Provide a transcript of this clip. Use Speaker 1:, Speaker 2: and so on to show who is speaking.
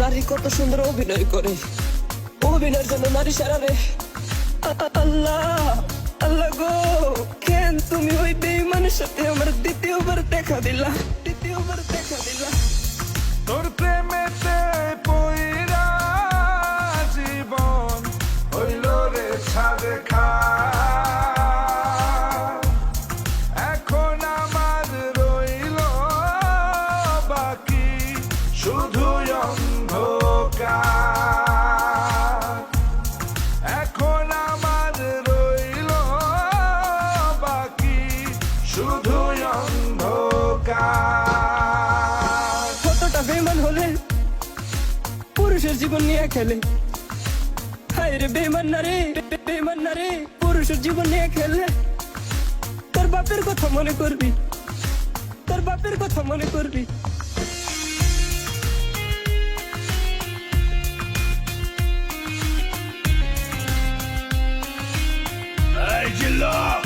Speaker 1: নারী কত সুন্দর অভিনয় করে। অভিনয়ের জন্য নারী সারারে আল্লাহ আল্লাহ গো, কেন তুমি ওই বেইমানের সাথে আমার দ্বিতীয়বার দেখা দিলা? দ্বিতীয়বার দেখা দিলা।
Speaker 2: তোর প্রেমেতে পইরা জীবন হইল রে ছাড় শুধু এখন আমার রইল বাকি শুধু
Speaker 1: কতটা বেমান হলে পুরুষের জীবন নিয়ে খেলে? হায় রে বেমান না রে বেমান না পুরুষের জীবন নিয়ে খেলে। তোর বাপের কথা মনে করবি, তোর বাপের কথা মনে করবি।
Speaker 2: did you love?